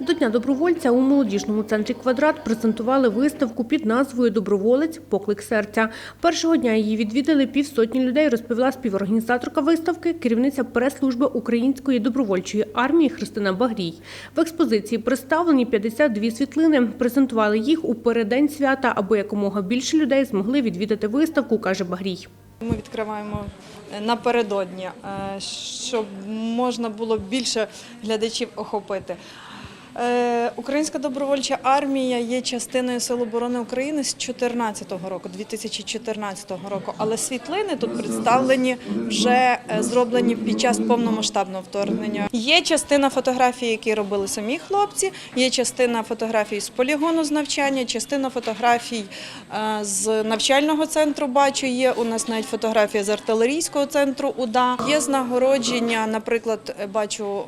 До Дня добровольця у молодіжному центрі «Квадрат» презентували виставку під назвою «Доброволець. Поклик серця». Першого дня її відвідали півсотні людей, розповіла співорганізаторка виставки, керівниця прес-служби Української добровольчої армії Христина Багрій. В експозиції представлені 52 світлини. Презентували їх у переддень свята, аби якомога більше людей змогли відвідати виставку, каже Багрій. Ми відкриваємо е, напередодні, е, щоб можна було більше глядачів охопити. Е, Українська добровольча армія є частиною Сил оборони України з 2014 року, 2014 року. Але світлини тут представлені вже е, зроблені під час повномасштабного вторгнення. Є частина фотографій, які робили самі хлопці, є частина фотографій з полігону з навчання, частина фотографій е, з навчального центру. Бачу, є у нас навіть фотографія з артилерійського центру УДА. Є з нагородження, наприклад, бачу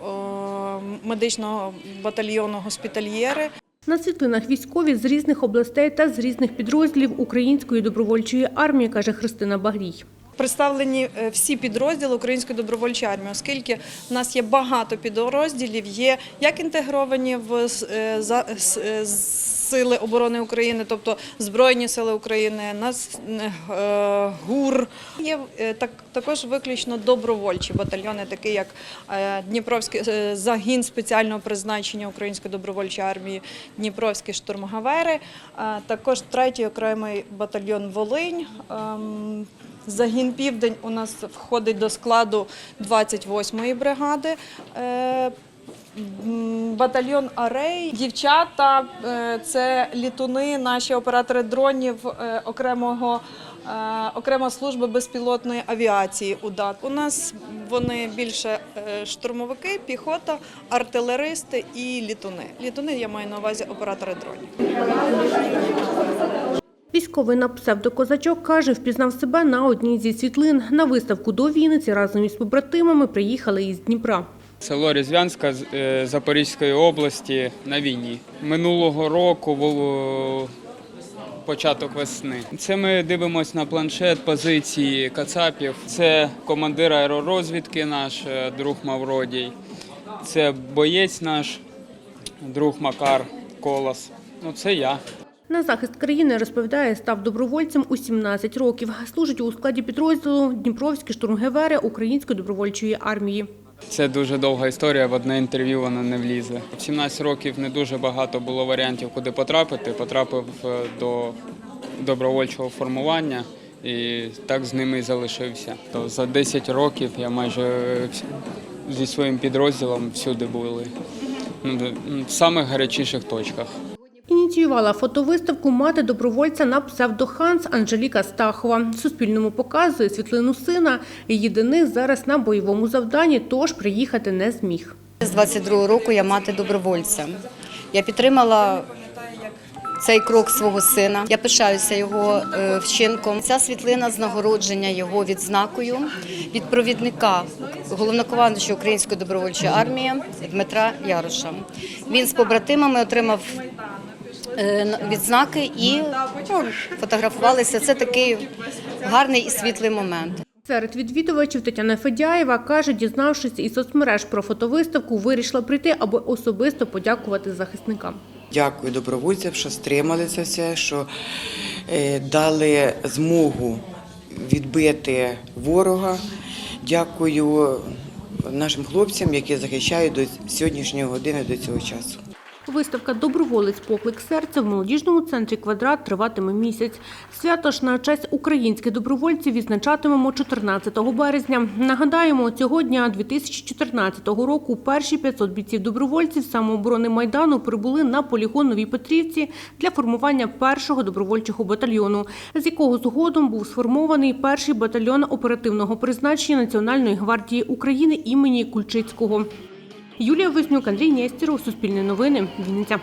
медичного батальйону госпітальєри. На світлинах військові з різних областей та з різних підрозділів Української добровольчої армії, каже Христина Багрій. Представлені е, всі підрозділи Української добровольчої армії, оскільки в нас є багато підрозділів, є як інтегровані в е, е, сили оборони України, тобто Збройні сили України, нас е, ГУР. Є е, так також виключно добровольчі батальйони, такі як е, Дніпровський загін спеціального призначення Української добровольчої армії, Дніпровські штурмгавери, також третій окремий батальйон Волинь. ем, Загін Південь у нас входить до складу 28-ї бригади. Батальйон Арей, дівчата е, це літуни, наші оператори дронів е, окремого е, окрема служба безпілотної авіації. УДАТ. У нас вони більше штурмовики, піхота, артилеристи і літуни. Літуни я маю на увазі оператори дронів. Військовий на псевдокозачок каже, впізнав себе на одній зі світлин. На виставку до Вінниці разом із побратимами приїхали із Дніпра. Село Різвянська е, Запорізької області на війні. Минулого року був початок весни. Це ми дивимося на планшет позиції Кацапів. Це командир аеророзвідки наш е, друг Мавродій. Це боєць наш, друг Макар Колос. Ну, це я. На захист країни, розповідає, став добровольцем у 17 років. Служить у складі підрозділу Дніпровські штурмгевери Української добровольчої армії. Це дуже довга історія, в одне інтерв'ю вона не влізе. В 17 років не дуже багато було варіантів, куди потрапити. Потрапив е, до добровольчого формування і так з ними і залишився. То за 10 років я майже е, зі своїм підрозділом всюди були. Ну, в самих гарячіших точках. Ініціювала фотовиставку мати добровольця на псевдоханс Анжеліка Стахова. Суспільному показує світлину сина. Її Денис зараз на бойовому завданні, тож приїхати не зміг. З 22 року я мати добровольця. Я підтримала цей крок свого сина. Я пишаюся його е, вчинком. Ця світлина з нагородження його відзнакою від провідника головнокомандуюча Української добровольчої армії Дмитра Яроша. Він з побратимами отримав відзнаки і ну, фотографувалися. Це такий гарний і світлий момент. Серед відвідувачів Тетяна Федяєва каже, дізнавшись із соцмереж про фотовиставку, вирішила прийти, аби особисто подякувати захисникам. Дякую добровольцям, що стримали це все, що е, дали змогу відбити ворога. Дякую нашим хлопцям, які захищають до сьогоднішньої години, до цього часу. Виставка Доброволець поклик серця в молодіжному центрі квадрат триватиме місяць. Свято ж на честь українських добровольців відзначатимемо 14 березня. Нагадаємо, цього дня 2014 року перші 500 бійців добровольців самооборони майдану прибули на полігон Новій Петрівці для формування першого добровольчого батальйону, з якого згодом був сформований перший батальйон оперативного призначення Національної гвардії України імені Кульчицького. Юлія Вознюк, Андрій Нєстіров, Суспільне новини, Вінниця.